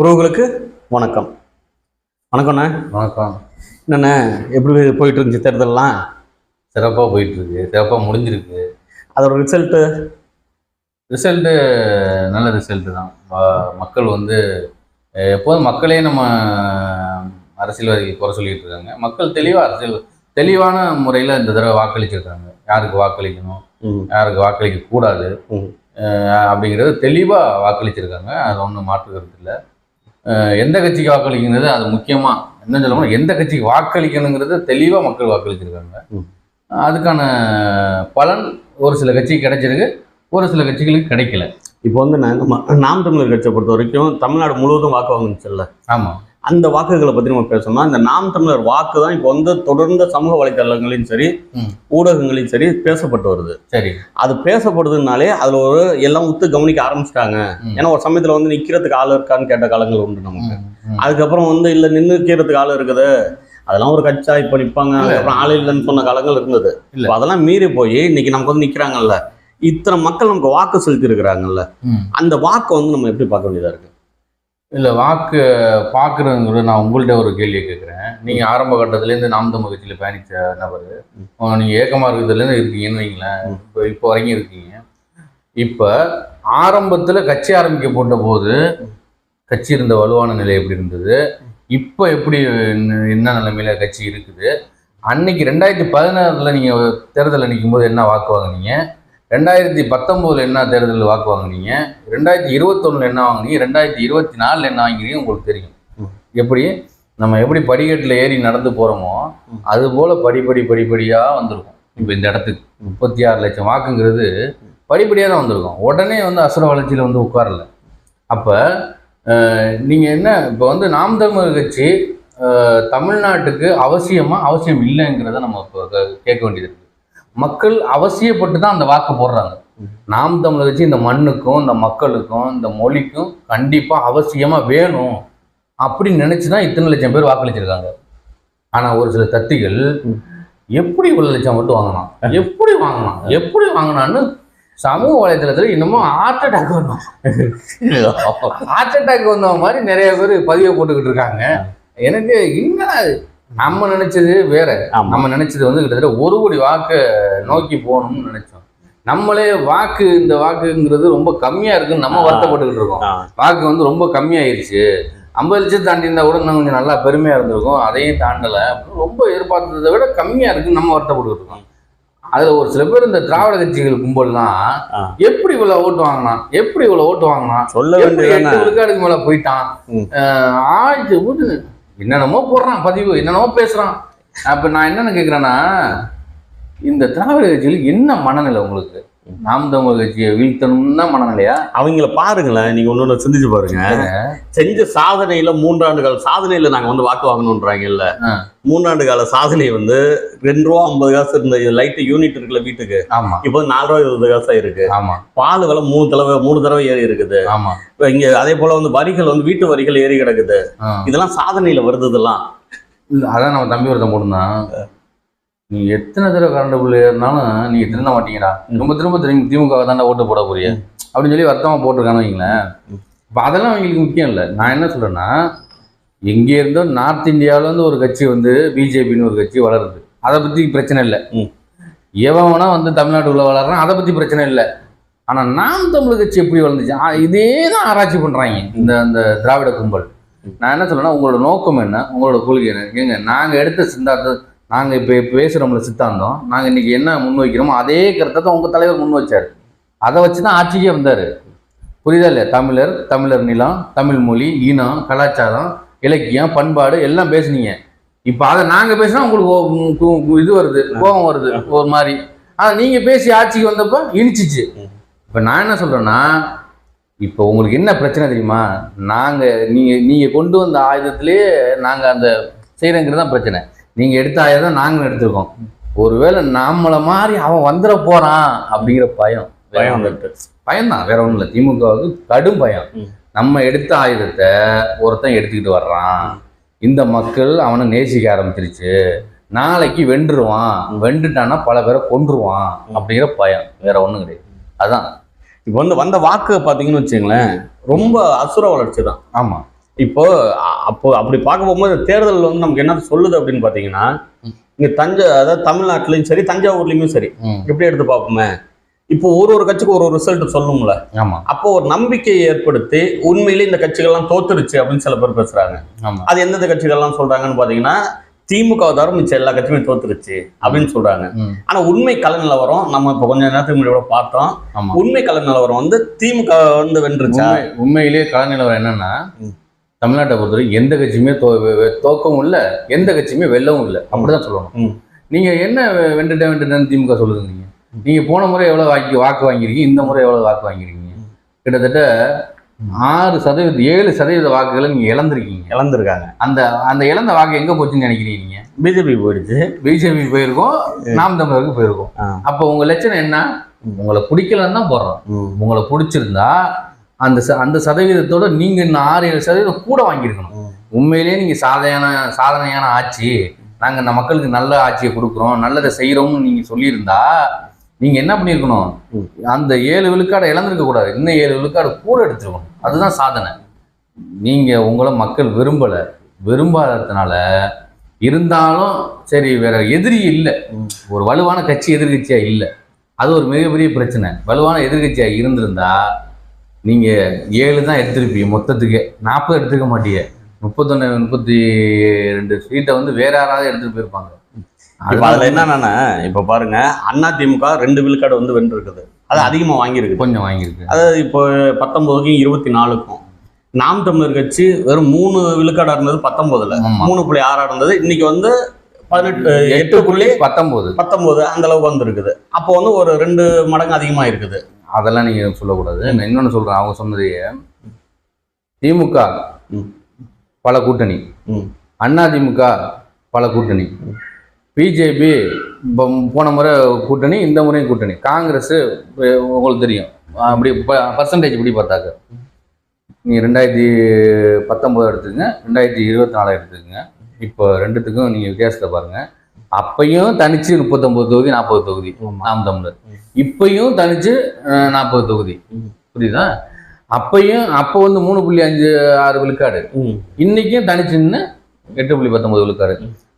உறவுகளுக்கு வணக்கம். வணக்கம்ண்ணே. வணக்கம். என்னண்ணே எப்படி போயிட்டு இருந்துச்சு தேர்தல்லாம் சிறப்பாக போயிட்டு இருக்கு சிறப்பாக முடிஞ்சிருக்கு. அதோட ரிசல்ட்டு ரிசல்ட்டு நல்ல ரிசல்ட்டு தான். மக்கள் வந்து எப்போதும் மக்களே நம்ம அரசியல்வாதிகள் குறை சொல்லிட்டு இருக்காங்க மக்கள் தெளிவாக அரசியல் தெளிவான முறையில் இந்த தடவை வாக்களிச்சிருக்காங்க. யாருக்கு வாக்களிக்கணும்? யாருக்கு வாக்களிக்க கூடாது அப்படிங்கிறது தெளிவாக வாக்களிச்சிருக்காங்க. அது ஒன்றும் மாற்று கருத்து இல்லை. எந்த கட்சிக்கு வாக்களிக்கிறது? அது முக்கியமாக என்ன சொல்லணும் எந்த கட்சிக்கு வாக்களிக்கணுங்கிறது தெளிவாக மக்கள் வாக்களிச்சிருக்காங்க. அதுக்கான பலன் ஒரு சில கட்சிக்கு கிடைச்சிருக்கு ஒரு சில கட்சிகளுக்கு கிடைக்கல. இப்போ வந்து நான் நம்ம நாம் தமிழர் கட்சியை பொறுத்த வரைக்கும் தமிழ்நாடு முழுவதும் வாக்கு வாங்குச்சுல்ல ஆமாம் அந்த வாக்குகளை பற்றி நம்ம பேசணும்னா இந்த நாம் தமிழர் வாக்கு தான் இப்போ வந்து தொடர்ந்து சமூக வலைத்தளங்களையும் சரி. ஊடகங்களையும் சரி பேசப்பட்டு வருது. சரி. அது பேசப்படுதுனாலே அதில் ஒரு எல்லாம் உத்து கவனிக்க ஆரம்பிச்சிட்டாங்க. ஏன்னா ஒரு சமயத்தில் வந்து நிற்கிறதுக்கு ஆள் இருக்கான்னு கேட்ட காலங்கள் உண்டு நமக்கு. அதுக்கப்புறம் வந்து இல்லை நின்றுக்கிறதுக்கு ஆள் இருக்குது. அதெல்லாம் ஒரு கட்சா இப்போ நிற்பாங்க அதுக்கப்புறம் ஆள் இல்லைன்னு சொன்ன காலங்கள் இருந்தது. இல்ல. இப்போ அதெல்லாம் மீறி போய் இன்னைக்கு நமக்கு வந்து நிற்கிறாங்கல்ல இத்தனை மக்கள் நமக்கு வாக்கு செலுத்தி இருக்கிறாங்கல்ல. அந்த வாக்கை வந்து நம்ம எப்படி பார்க்க வேண்டியதா இருக்கு? இல்லை வாக்கு பார்க்குறதுங்கிற நான் உங்கள்கிட்ட ஒரு கேள்வியை கேட்குறேன் நீங்கள் ஆரம்ப கட்டத்துலேருந்து நாம் தமிழ் கட்சியில் பயணித்த நபர் நீங்கள் ஏக்கமாக இருக்கிறதுலேருந்து இருக்கீங்கன்னு வைங்களேன். இப்போ இப்போ வரைக்கும் இருக்கீங்க. இப்போ ஆரம்பத்தில் கட்சி ஆரம்பிக்க போட்ட போது கட்சி இருந்த வலுவான நிலை எப்படி இருந்தது? இப்போ எப்படி என்ன- என்ன நிலைமையில கட்சி இருக்குது? அன்னைக்கு ரெண்டாயிரத்தி பதினாறில் நீங்கள் தேர்தலில் நிற்கும் போது என்ன வாக்கு வாங்குனீங்க? ரெண்டாயிரத்தி பத்தொம்போதில் என்ன தேர்தலில் வாக்கு வாங்குனீங்க? ரெண்டாயிரத்தி இருபத்தொன்னில் என்ன வாங்குனீங்க? ரெண்டாயிரத்தி இருபத்தி நாலில் என்ன வாங்குறீங்க உங்களுக்கு தெரியும். எப்படி? நம்ம எப்படி படிக்கட்டில் ஏறி நடந்து போகிறோமோ. அது போல் படிப்படி படிப்படியாக வந்திருக்கும். இப்போ இந்த இடத்துக்கு. முப்பத்தி ஆறு லட்சம் வாக்குங்கிறது படிப்படியாக தான் வந்திருக்கும். உடனே வந்து அசுர வளர்ச்சியில் வந்து உட்காரல. அப்போ நீங்கள் என்ன இப்போ வந்து நாம் தமிழர் கட்சி தமிழ்நாட்டுக்கு அவசியமா அவசியம் இல்லைங்கிறத நம்ம இப்போ கேட்க வேண்டியது இருக்கு. மக்கள் அவசியப்பட்டு தான் அந்த வாக்கு போடுறாங்க. நாம் தமிழர் கட்சி இந்த மண்ணுக்கும் இந்த மக்களுக்கும் இந்த மொழிக்கும் கண்டிப்பாக அவசியமாக வேணும் அப்படின்னு நினச்சி தான் இத்தனை லட்சம் பேர் வாக்களிச்சிருக்காங்க ஆனால் ஒரு சில தத்திகள். எப்படி இவ்வளோ லட்சம் மட்டும் வாங்கினான் எப்படி வாங்கினான் எப்படி வாங்கினான்னு சமூக வலைதளத்தில் இன்னமும் ஹார்ட் அட்டாக் வரணும் ஹார்ட் அட்டாக் வந்த மாதிரி நிறைய பேர் பதிவை போட்டுக்கிட்டு இருக்காங்க எனக்கு என்னடா இது? நம்ம நினைச்சது வேற. நம்ம நினைச்சது வந்து கிட்டத்தட்ட ஒரு கோடி வாக்கை நோக்கி போகணும்னு நினைச்சோம். நம்மளே வாக்கு இந்த வாக்குங்கிறது ரொம்ப கம்மியா இருக்குன்னு நம்ம. வருத்தப்பட்டுக்கிட்டு இருக்கோம். வாக்கு வந்து ரொம்ப கம்மியாயிருச்சு. ஐம்பது லட்சம் தாண்டி இருந்தா கூட இன்னும் கொஞ்சம் நல்லா பெருமையா இருந்திருக்கும். அதையும் தாண்டல. ரொம்ப எதிர்பார்த்ததை விட கம்மியா இருக்குன்னு நம்ம வருத்தப்பட்டுக்கிட்டு இருக்கோம். அதுல ஒரு சில பேர் இந்த திராவிட கட்சிகள் கும்பல்லாம். எப்படி இவ்வளவு ஓட்டு வாங்கினான்? எப்படி இவ்வளவு ஓட்டு வாங்கினான்? சொல்ல எட்டு விழுக்காடுக்கு மேல போயிட்டான்? ம். என்னென்னமோ போடுறான் பதிவு என்னென்னமோ பேசுகிறான் அப்போ நான் என்னென்ன கேட்குறேன்னா இந்த திராவிட கட்சியில் என்ன மனநிலை உங்களுக்கு? நாம் தமிழ் கட்சியை வீழ்த்தணும்னு தான் மனநிலையா? அவங்கள பாருங்களேன் நீங்க ஒன்னொன்னு சிந்திச்சு பாருங்க. செஞ்ச சாதனையில மூன்றாண்டு கால சாதனையில நாங்க வந்து வாக்கு வாங்கணும்ன்றாங்கல்ல. ஆ. மூன்றாண்டு கால சாதனை வந்து ரெண்டு ரூபா ஐம்பது காசு இருந்த லைட் யூனிட் இருக்குல்ல வீட்டுக்கு. ஆமா. இப்போ நாலு ரூபா இருபது காசா இருக்கு. ஆமா. பால் விலை மூணு தடவை மூணு தடவை ஏறி இருக்குது. ஆமா. இங்க அதே போல வந்து வரிகள் வந்து வீட்டு வரிகள் ஏறி கிடக்குது. இதெல்லாம் சாதனையில வருது இதெல்லாம். இல்ல, அதான் நம்ம தம்பி ஒருத்தன் போட்டிருந்தான். நீ எத்தனை தடவை கரண்ட் பில் ஏறினாலும் நீங்க திருந்த மாட்டீங்கடா. திரும்ப திரும்ப திரும்பி திமுக தாண்டா ஓட்டு போட போறிய அப்படின்னு சொல்லி வருத்தமா போட்டிருக்கான்னு வைங்களேன். இப்போ அதெல்லாம் அவங்களுக்கு முக்கியம் இல்லை. நான் என்ன சொல்றேன்னா எங்கே இருந்தோ நார்த் இந்தியாவுல இருந்து ஒரு கட்சி வந்து பிஜேபின்னு ஒரு கட்சி வளருது. அதை பத்தி பிரச்சனை இல்லை. எவன் வேணா வந்து தமிழ்நாட்டுக்குள்ள வளர்றான் அதை பத்தி பிரச்சனை இல்லை. ஆனா நாம் தமிழ் கட்சி எப்படி வளர்ந்துச்சு? இதே தான் ஆராய்ச்சி பண்றாங்க இந்த அந்த திராவிட கும்பல். நான் என்ன சொல்றேன்னா உங்களோட நோக்கம் என்ன? உங்களோட கொள்கை என்ன? ஏங்க நாங்க எடுத்த சித்தாந்தம் நாங்கள் இப்போ பேசுகிறோம்ல சித்தாந்தம் நாங்கள் இன்னைக்கு என்ன முன் வைக்கிறோமோ அதே கருத்தை தான் உங்கள் தலைவர் முன் வச்சார். அதை வச்சு தான் ஆட்சிக்கே வந்தார். புரியுதா இல்லையா? தமிழர் தமிழர் நிலம் தமிழ் மொழி இனம் கலாச்சாரம் இலக்கியம் பண்பாடு எல்லாம் பேசுனீங்க. இப்போ அதை நாங்கள் பேசினா உங்களுக்கு ஓ- இது வருது கோபம் வருது ஒரு மாதிரி. ஆனால் நீங்கள் பேசி ஆட்சிக்கு வந்தப்போ இனிச்சிச்சு. இப்போ நான் என்ன சொல்கிறேன்னா இப்போ உங்களுக்கு என்ன பிரச்சனை தெரியுமா? நாங்கள் நீங்கள் நீங்கள் கொண்டு வந்த ஆயுதத்திலேயே நாங்கள் அந்த செய்கிறங்கிறது தான் பிரச்சனை. நீங்க எடுத்த ஆயுதம் நாங்களும் எடுத்திருக்கோம். ஒருவேளை நம்மள மாதிரி அவன் வந்துட போறான் அப்படிங்கிற பயம் பயம் வந்துட்டு. பயம்தான் வேற ஒன்றும் இல்லை. திமுகவுக்கு கடும் பயம். நம்ம எடுத்த ஆயுதத்தை ஒருத்தன் எடுத்துக்கிட்டு வர்றான். இந்த மக்கள் அவனை நேசிக்க ஆரம்பிச்சிருச்சு. நாளைக்கு வென்றுருவான். வென்றுட்டான்னா பல பேரை கொன்றுவான் அப்படிங்கிற பயம். வேற ஒன்றும் கிடையாது. அதான். இப்போ வந்து வந்த வாக்கு பார்த்தீங்கன்னு வச்சுங்களேன் ரொம்ப அசுர வளர்ச்சி தான் ஆமா. இப்போ அப்போ அப்படி பார்க்க போகும்போது தேர்தல் வந்து நமக்கு என்ன சொல்லுது அப்படின்னு பாத்தீங்கன்னா இங்க தஞ்சை அதாவது தமிழ்நாட்டிலையும் சரி தஞ்சாவூர்லயுமே சரி. எப்படி எடுத்து பார்ப்போமே? இப்போ ஒரு ஒரு கட்சிக்கு ஒரு ஒரு ரிசல்ட் சொல்லணும்ல. ஆமா. அப்போ ஒரு நம்பிக்கையை ஏற்படுத்தி உண்மையிலேயே இந்த கட்சிகள்லாம் தோத்துருச்சு அப்படின்னு சில பேர் பேசுறாங்க. அது எந்தெந்த கட்சிகள்லாம் சொல்றாங்கன்னு பாத்தீங்கன்னா திமுக தவிர மிச்சம் எல்லா கட்சியுமே தோத்துருச்சு அப்படின்னு சொல்றாங்க. ஆனா உண்மை கள நிலவரம் நம்ம இப்போ கொஞ்ச நேரத்துக்கு முன்னாடி பார்த்தோம். உண்மை கள நிலவரம் வந்து திமுக வந்து வென்றுச்சா? உண்மை உண்மையிலேயே கள நிலவரம் என்னன்னா. தமிழ்நாட்டை பொறுத்தவரை எந்த கட்சியுமே தோ தோக்கவும் இல்லை எந்த கட்சியுமே வெல்லவும் இல்லை. அப்படிதான் சொல்லணும். நீங்க என்ன வெ- வென்றுட்டேன் வென்றுட்டேன்னு திமுக சொல்லுங்க நீங்க நீங்க போன முறை எவ்வளவு வாக்கி வாக்கு வாங்கிருக்கீங்க இந்த முறை எவ்வளவு வாக்கு வாங்கிருக்கீங்க கிட்டத்தட்ட ஆறு சதவீத ஏழு சதவீத வாக்குகளை நீங்க இழந்திருக்கீங்க. இழந்திருக்காங்க. அந்த அந்த இழந்த வாக்கு எங்க போச்சுன்னு நினைக்கிறீங்க பிஜேபி போயிடுச்சு. பிஜேபி போயிருக்கோம் நாம் தமிழருக்கு போயிருக்கோம். அப்போ உங்க லட்சணம் என்ன? உங்களை பிடிக்கலன்னு தான் போடுறோம். உங்களை பிடிச்சிருந்தா அந்த ச- அந்த சதவீதத்தோட நீங்க இன்னும் ஆறு ஏழு சதவீதம் கூட வாங்கியிருக்கணும். உண்மையிலேயே நீங்க சாதனையான சாதனையான ஆட்சி. நாங்க இந்த மக்களுக்கு நல்ல ஆட்சியை கொடுக்குறோம் நல்லதை செய்யறோம்னு நீங்க சொல்லியிருந்தா நீங்க என்ன பண்ணியிருக்கணும். அந்த ஏழு விழுக்காடை இழந்திருக்க கூடாது இன்னும் ஏழு விழுக்காடு கூட எடுத்துருக்கணும். அதுதான் சாதனை. நீங்க உங்களை மக்கள் விரும்பல விரும்பாததுனால இருந்தாலும் சரி வேற எதிரி இல்லை. ஒரு வலுவான கட்சி எதிர்கட்சியா இல்லை. அது ஒரு மிகப்பெரிய பிரச்சனை. வலுவான எதிர்கட்சியா இருந்திருந்தா நீங்க ஏழு தான் எடுத்திருப்பீங்க மொத்தத்துக்கு. நாற்பது எடுத்துக்க மாட்டீங்க முப்பத்தொன்னு முப்பத்தி ரெண்டு சீட்டை வந்து வேற யாராவது எடுத்துட்டு போயிருப்பாங்க. இப்ப அதுல என்னன்னா இப்ப பாருங்க அண்ணா திமுக ரெண்டு விழுக்காடு வந்து வென்றிருக்குது. அது அதிகமா வாங்கியிருக்குது. கொஞ்சம் வாங்கியிருக்கு. அதாவது இப்போ பத்தொன்பதுக்கும் இருபத்தி நாலுக்கும் நாம் தமிழர் கட்சி வெறும் மூணு விழுக்காடா இருந்தது பத்தொன்பதுல ஆமா. மூணு புள்ளி ஆறா இருந்தது. இன்னைக்கு வந்து பதினெட்டு எட்டு புள்ளி பத்தொன்பது பத்தொன்பது அந்த அளவுக்கு வந்திருக்குது. அப்போ வந்து ஒரு ரெண்டு மடங்கு அதிகமா இருக்குது அதெல்லாம் நீங்க சொல்லக்கூடாது. நான் இன்னொன்னு சொல்றேன். அவங்க சொன்னதையே. திமுக. பல கூட்டணி. அண்ணா திமுக பல கூட்டணி. பிஜேபி போன முறை கூட்டணி இந்த முறையும் கூட்டணி. காங்கிரஸ் உங்களுக்கு தெரியும். அப்படி பர்சன்டேஜ் இப்படி பார்த்தாக்க? நீ ரெண்டாயிரத்தி பத்தொம்போது எடுத்துக்கங்க. ரெண்டாயிரத்தி இருபத்தி நாலு எடுத்துக்கங்க. இப்போ ரெண்டுத்துக்கும் நீங்கள் வித்தியாசத்தை பாருங்க. அப்பையும் தனிச்சு முப்பத்தொம்பது தொகுதி நாற்பது தொகுதி. நாம் தமிழர். இப்பையும் தனிச்சு நாற்பது தொகுதி. புரியுதா? அப்பையும் அப்போ வந்து மூணு புள்ளி அஞ்சு ஆறு விழுக்காடு. இன்னைக்கும் தனிச்சுன்னு எட்டு புள்ளி பத்தொன்பது விழுக்காடு.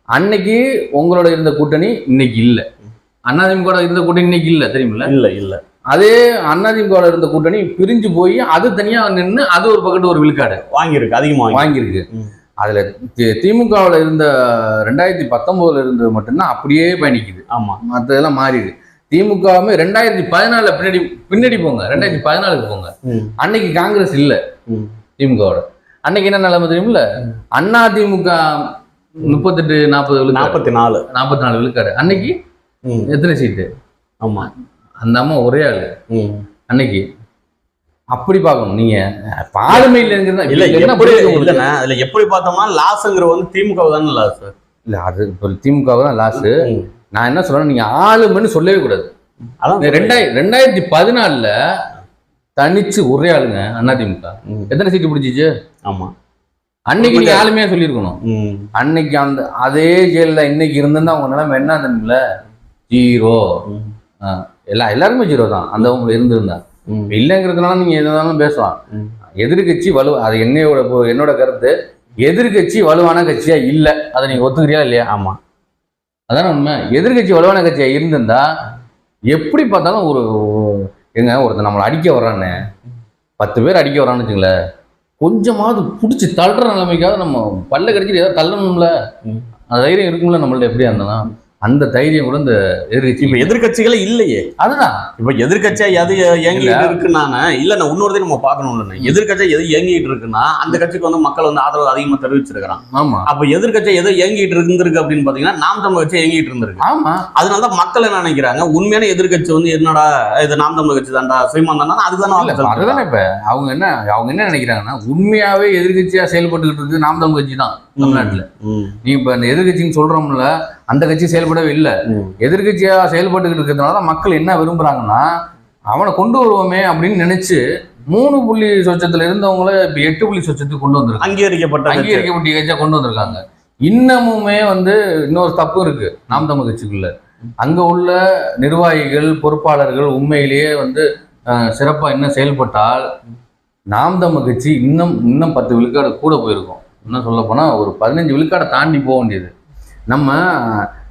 அன்னைக்கு உங்களோட இருந்த கூட்டணி இன்னைக்கு இல்ல. அதிமுக இருந்த கூட்டணி இன்னைக்கு இல்ல தெரியுமில்ல? இல்ல இல்ல. அதே அதிமுக இருந்த கூட்டணி பிரிஞ்சு போய் அது தனியா நின்று அது ஒரு பக்கத்து ஒரு விழுக்காடு. வாங்கியிருக்கு அதிகமா வாங்கி வாங்கியிருக்கு. அதுல திமுகவுல இருந்த ரெண்டாயிரத்தி பத்தொன்பதுல இருந்தது மட்டும்தான் அப்படியே பயணிக்குது. ஆமா. மற்றதெல்லாம் மாறிடுது. திமுகவுமே ரெண்டாயிரத்தி பதினாலுல பின்னாடி பின்னாடி போங்க. ரெண்டாயிரத்தி பதினாலுக்கு போங்க. அன்னைக்கு காங்கிரஸ் இல்ல. திமுகவோட. அன்னைக்கு என்ன நிலைமை தெரியுமில்ல? அண்ணா திமுக முப்பத்தெட்டு நாற்பது நாற்பத்தி நாலு நாற்பத்தி நாலு விழுக்காடு. அன்னைக்கு. எத்தனை சீட்டு? ஆமா. அந்த அம்மா ஒரே ஆளு. அன்னைக்கு அப்படி பார்க்கணும். நீங்க இருக்கிறதா இல்ல எப்படி? இல்லண்ணா அதுல எப்படி பார்த்தோம்னா லாஸ்ங்கிற வந்து திமுக தானே லாஸ். இல்ல அது இப்போ திமுக தான் லாஸ்ட் நான் என்ன சொல்றேன் நீங்க ஆளுமைன்னு சொல்லவே கூடாது. அதான் ரெண்டாயிரம் ரெண்டாயிரத்தி பதினாலுல தனிச்சு ஒரே ஆளுங்க அதிமுக ம். எத்தனை சீட்டு பிடிச்சிச்சு? ஆமா. அன்னைக்கு நீங்க ஆளுமையா சொல்லியிருக்கணும். அன்னைக்கு அந்த அதே ஜெயில இன்னைக்கு இருந்திருந்தா அவங்க நிலைமை என்ன தெரியுமில்ல ஜீரோ. எல்லா எல்லாருமே ஜீரோ தான். அந்த அவங்க இருந்திருந்தா. ம். இல்லைங்கிறதுனால நீங்க எதுனாலும் பேசலாம். எதிர்கட்சி வலு அது என்னையோட என்னோட கருத்து. எதிர்கட்சி வலுவான கட்சியா இல்ல. அதை நீங்க ஒத்துக்கிறியா இல்லையா? ஆமா. அதான உண்மை. எதிர்கட்சி வலுவான கட்சியா இருந்திருந்தா எப்படி பார்த்தாலும் ஒரு எங்க ஒருத்தன் நம்மளை அடிக்க வர்றானே. பத்து பேர் அடிக்க வரான்னு வச்சுங்களேன். கொஞ்சமாவது பிடிச்சி தள்ளுற நிலைமைக்காவது நம்ம பல்ல கடிச்சிட்டு ஏதாவது தள்ளணும்ல. அந்த தைரியம் இருக்கும்ல நம்மள்ட்ட எப்படியா இருந்தாலும். அந்த தைரியம் கூட இந்த எதிர்கட்சி இப்ப எதிர்க்கட்சிகளே இல்லையே. அதுதான். இப்ப எதிர்க்கட்சியா எது இயங்கிட்டு இருக்குன்னா இல்ல. நான் இன்னொருத்தையும் நம்ம பார்க்கணும்ல. எதிர்க்கட்சியா எது இயங்கிட்டு இருக்குன்னா அந்த கட்சிக்கு வந்து மக்கள் வந்து ஆதரவு அதிகமா தெரிவிச்சிருக்கிறான் ஆமா. அப்ப எதிர்க்கட்சியா எது இயங்கிட்டு இருந்திருக்கு அப்படின்னு பாத்தீங்கன்னா நாம் தமிழ் கட்சி இயங்கிட்டு இருந்திருக்கு. ஆமா. அதனாலதான் மக்கள் என்ன நினைக்கிறாங்க? உண்மையான எதிர்க்கட்சி வந்து என்னடா இது நாம் தமிழ் கட்சி தான்டா சீமான் தானா அதுதானே அதுதானே இப்ப. அவங்க என்ன அவங்க என்ன நினைக்கிறாங்கன்னா உண்மையாவே எதிர்கட்சியா செயல்பட்டுக்கிட்டு இருக்கு நாம் தமிழ் கட்சி தான். தமிழ்நாட்டுல. நீ இப்ப அந்த எதிர்கட்சின்னு சொல்றோம்ல அந்த கட்சி செயல்படவே இல்லை. எதிர்கட்சியா செயல்பட்டுக்கிட்டு இருக்கிறதுனால தான் மக்கள் என்ன விரும்புறாங்கன்னா அவனை கொண்டு வருவோமே அப்படின்னு நினைச்சு மூணு புள்ளி சொச்சத்துல இருந்தவங்கள இப்ப எட்டு புள்ளி சொச்சத்துக்கு கொண்டு வந்திருக்காங்க. அங்கீகரிக்கப்பட்ட. அங்கீகரிக்கப்பட்ட கட்சியா கொண்டு வந்திருக்காங்க. இன்னமுமே வந்து இன்னொரு தப்பு இருக்கு நாம் தமிழ் கட்சிக்குள்ள. அங்க உள்ள நிர்வாகிகள் பொறுப்பாளர்கள் உண்மையிலேயே வந்து அஹ், சிறப்பா என்ன செயல்பட்டால் நாம் தமிழ் கட்சி இன்னும் இன்னும் பத்து விழுக்காடு கூட போயிருக்கோம். இன்னும் சொல்ல போனால் ஒரு பதினஞ்சு விழுக்காடை தாண்டி போக வேண்டியது. நம்ம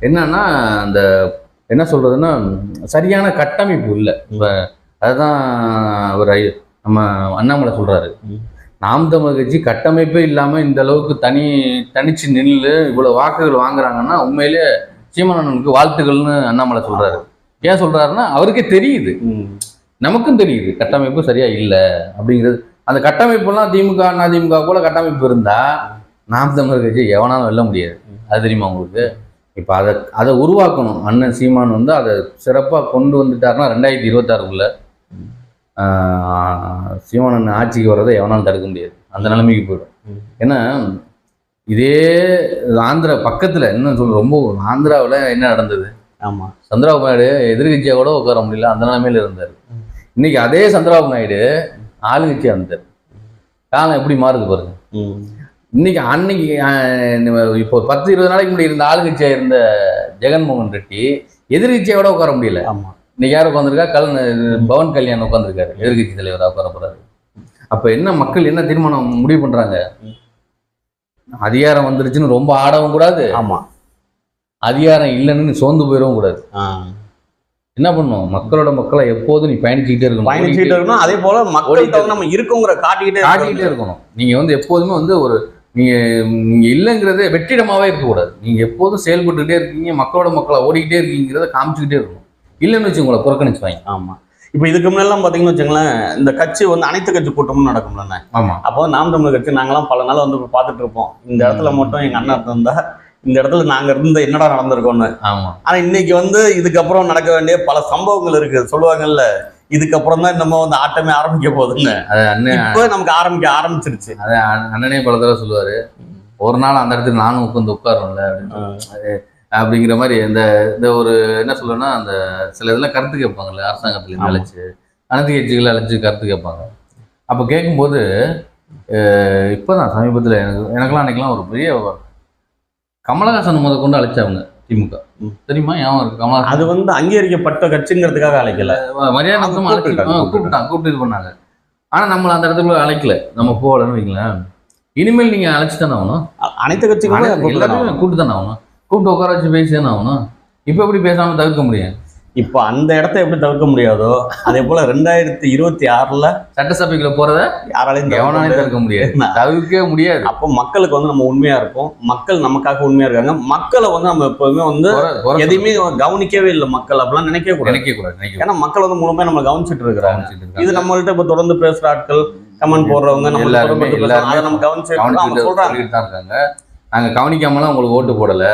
என்னன்னா அந்த என்ன சொல்றதுன்னா சரியான கட்டமைப்பு இல்லை. இப்போ அதுதான் ஐ- நம்ம அண்ணாமலை சொல்றாரு. ம். நாம் தமிழ் கட்சி கட்டமைப்பே இல்லாமல் இந்த அளவுக்கு தனி தனிச்சு நின்று இவ்வளோ வாக்குகள் வாங்குறாங்கன்னா உண்மையிலே சீமானனுக்கு வாழ்த்துக்கள்னு அண்ணாமலை சொல்றாரு. ஏன் சொல்றாருன்னா அவருக்கே தெரியுது. நமக்கும் தெரியுது கட்டமைப்பு சரியா இல்லை அப்படிங்கிறது. அந்த கட்டமைப்புலாம் திமுக அண்ணா திமுக போல கட்டமைப்பு இருந்தா நாம் தமிழர் கட்சி எவனாலும் வெல்ல முடியாது. அது தெரியுமா உங்களுக்கு? இப்போ அதை அதை உருவாக்கணும். அண்ணன் சீமான் வந்து அதை சிறப்பாக கொண்டு வந்துட்டாருன்னா ரெண்டாயிரத்தி இருபத்தாறுக்குள்ள சீமான் அண்ணன் ஆட்சிக்கு வர்றதை எவனாலும் தடுக்க முடியாது. அந்த நிலைமைக்கு போயிடும். ஏன்னா இதே ஆந்திரா பக்கத்தில் இன்னும் சொல்ல ரொம்ப ஆந்திராவில் என்ன நடந்தது? ஆமா. சந்திரபாபு நாயுடு எதிர்கட்சியா கூட உட்கார முடியல. அந்த நிலைமையில இருந்தார். இன்னைக்கு அதே சந்திரபாபு நாயுடு ஆளுங்கட்சியா இருந்தார் காலம் எப்படி மாறுது பாருங்க. இன்னைக்கு அன்னைக்கு இப்போ பத்து இருபது நாளைக்கு முன்னாடி இருந்த ஆளுங்கட்சியா இருந்த ஜெகன்மோகன் ரெட்டி எதிர்கட்சியா கூட உட்கார முடியல. ஆமா. இன்னைக்கு யார் உட்காந்துருக்கா கல் பவன் கல்யாண் உட்காந்துருக்காரு எதிர்கட்சி தலைவராக உட்கார போறாரு. அப்ப என்ன மக்கள் என்ன தீர்மானம் முடிவு பண்றாங்க? அதிகாரம் வந்துருச்சுன்னு ரொம்ப ஆடவும் கூடாது. ஆமா. அதிகாரம் இல்லைன்னு சோர்ந்து போயிடவும் கூடாது. என்ன பண்ணும்? மக்களோட மக்களை எப்போதும் நீ பயணிச்சுக்கிட்டே இருக்கணும். பயணிச்சுட்டு இருக்கணும். அதே போல மக்கள்கிட்ட வந்து நம்ம இருக்கோங்கிற காட்டிக்கிட்டே காட்டிக்கிட்டே இருக்கணும். நீங்க வந்து எப்போதுமே வந்து ஒரு நீங்க நீங்க இல்லைங்கிறதே வெற்றிடமாவே இருக்கக்கூடாது. நீங்க எப்போதும் செயல்பட்டுக்கிட்டே இருக்கீங்க மக்களோட மக்களை ஓடிக்கிட்டே இருக்கீங்கிறத காமிச்சுக்கிட்டே இருக்கணும். இல்லைன்னு வச்சு உங்களை புறக்கணிச்சுவாங்க ஆமா. இப்ப இதுக்கு முன்னெல்லாம் பாத்தீங்கன்னு வச்சுங்களேன் இந்த கட்சி வந்து அனைத்து கட்சி கூட்டமும் நடக்கும்லண்ணே. ஆமா. அப்போ நாம் தமிழர் கட்சி நாங்கெல்லாம் பல நாள் வந்து பார்த்துட்டு இருப்போம். இந்த இடத்துல மட்டும் எங்க அண்ணன் இருந்தா இந்த இடத்துல நாங்க இருந்த என்னடா நடந்திருக்கோம்னு. ஆமா. ஆனா இன்னைக்கு வந்து இதுக்கப்புறம் நடக்க வேண்டிய பல சம்பவங்கள் இருக்கு. சொல்லுவாங்கல்ல இதுக்கப்புறம் தான் நம்ம வந்து ஆட்டமே ஆரம்பிக்க போகுதுன்னு. அது அண்ணன் இப்போ நமக்கு ஆரம்பிக்க ஆரம்பிச்சிருச்சு. அது அண்ண- அண்ணனே பல தடவை சொல்லுவாரு. ஒரு நாள் அந்த இடத்துல நானும் உட்காந்து உட்காரும்ல அப்படின்னு அப்படிங்கிற மாதிரி இந்த இந்த ஒரு என்ன சொல்லுன்னா அந்த சில இதெல்லாம் கருத்து கேட்பாங்கல்ல அரசாங்கத்துல. அழைச்சு. அனைத்து கட்சிகளை அழைச்சு கருத்து கேட்பாங்க. அப்போ கேட்கும்போது இப்போதான் சமீபத்தில் எனக்கு எனக்கெல்லாம் அன்னைக்கெல்லாம் ஒரு பெரிய கமலஹாசன் முத கொண்டு அழைச்சாங்க திமுக. தெரியுமா? ஏன் இருக்கு? கமலஹாசன். அது வந்து அங்கீகரிக்கப்பட்ட கட்சிங்கிறதுக்காக அழைக்கல. மரியாதை கூப்பிட்டாங்க கூப்பிட்டு இது பண்ணாங்க. ஆனா நம்மள அந்த இடத்துல அழைக்கல. நம்ம போகலன்னு வைங்களேன். இனிமேல் நீங்க அழைச்சு தானே ஆகணும். அனைத்து கட்சிகளுமே எல்லாத்தையுமே கூப்பிட்டு தானே ஆகணும். கூப்பிட்டு உட்கார வச்சு பேசி தானே ஆகணும். இப்போ எப்படி பேசாம தவிர்க்க முடியும்? இப்போ அந்த இடத்த எப்படி தவிர்க்க முடியாதோ அதே போல ரெண்டாயிரத்தி இருபத்தி ஆறுல சட்டசபைக்குள்ள போறத யாராலையும் தவிர்க்க எவனாலையும் முடியாது. தவிர்க்க முடியாது. தவிர்க்கவே முடியாது. அப்போ மக்களுக்கு வந்து நம்ம உண்மையா இருப்போம் மக்கள் நமக்காக உண்மையா இருக்காங்க. மக்களை வந்து நம்ம எப்பவுமே வந்து எதையுமே கவனிக்கவே இல்லை மக்கள் அப்படிலாம் நினைக்க கூடாது. நினைக்க கூடாது. ஏன்னா மக்கள் வந்து முழுமையா நம்ம கவனிச்சிட்டு இருக்கிறாங்க. இது நம்மள்ட்ட இப்ப தொடர்ந்து பேசுற ஆட்கள் கமெண்ட் போடுறவங்க நம்ம கவனிச்சு சொல்றாங்க. நாங்க கவனிக்காமலாம் உங்களுக்கு ஓட்டு போடல.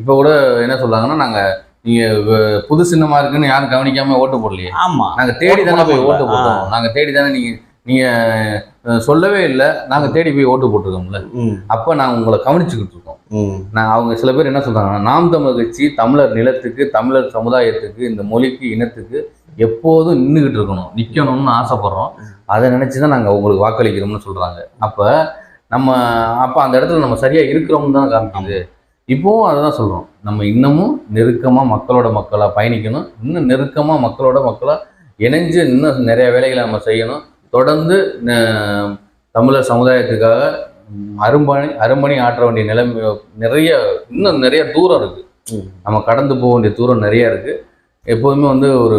இப்போ கூட என்ன சொல்றாங்கன்னா நாங்க நீங்க வ- புது சின்னமா இருக்குன்னு யாரும் கவனிக்காம ஓட்டு போடலையே. ஆமா. நாங்க தேடி தானே போய் ஓட்டு. போட்டோம். நாங்க தேடி தானே நீங்க நீங்க அஹ், சொல்லவே இல்லை. நாங்க தேடி போய் ஓட்டு போட்டிருக்கோம்ல. அப்ப நாங்க உங்களை கவனிச்சுக்கிட்டு இருக்கோம். நான் அவங்க சில பேர் என்ன சொல்றாங்கன்னா நாம் தமிழர் கட்சி தமிழர் நிலத்துக்கு தமிழர் சமுதாயத்துக்கு இந்த மொழிக்கு இனத்துக்கு எப்போதும் நின்றுகிட்டு இருக்கணும். நிக்கணும்னு ஆசைப்படுறோம். அதை நினைச்சு தான் நாங்கள் உங்களுக்கு வாக்களிக்கிறோம்னு சொல்றாங்க. அப்ப நம்ம அப்ப அந்த இடத்துல நம்ம சரியா இருக்கிறோம்னு தான் காமிக்குது இப்போவும் அதை தான் சொல்றோம். நம்ம இன்னமும் நெருக்கமா மக்களோட மக்களா பயணிக்கணும். இன்னும் நெருக்கமா மக்களோட மக்களா இணைஞ்சு இன்னும் நிறைய வேலைகளை நம்ம செய்யணும். தொடர்ந்து தமிழர் சமுதாயத்துக்காக அரும்பணி அரும்பணி ஆற்ற வேண்டிய நிலைமை நிறைய இன்னும் நிறைய தூரம் இருக்கு. ம். நம்ம கடந்து போக வேண்டிய தூரம் நிறைய இருக்கு. எப்போதுமே வந்து ஒரு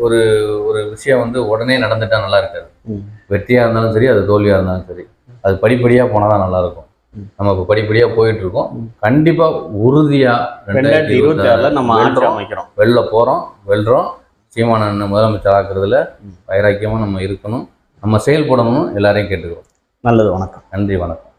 ஒரு ஒரு விஷயம் வந்து உடனே நடந்துட்டா நல்லா இருக்காது. ம். வெற்றியா இருந்தாலும் சரி அது தோல்வியா இருந்தாலும் சரி. அது படிப்படியா போனால் தான் நல்லா இருக்கும். ம். நம்ம இப்போ படிப்படியா போயிட்டு இருக்கோம் கண்டிப்பா உறுதியா ரெண்டாயிரத்தி இருபத்தி ஆறுல நம்ம வெல்றோம். அமைக்கிறோம். வெளில போறோம். வெல்றோம். சீமானன் முதலமைச்சர் ஆக்குறதுல வைராக்கியமா நம்ம இருக்கணும். நம்ம செயல்படணும்னு எல்லாரையும் கேட்டுக்கிறோம். நல்லது. வணக்கம். நன்றி. வணக்கம்.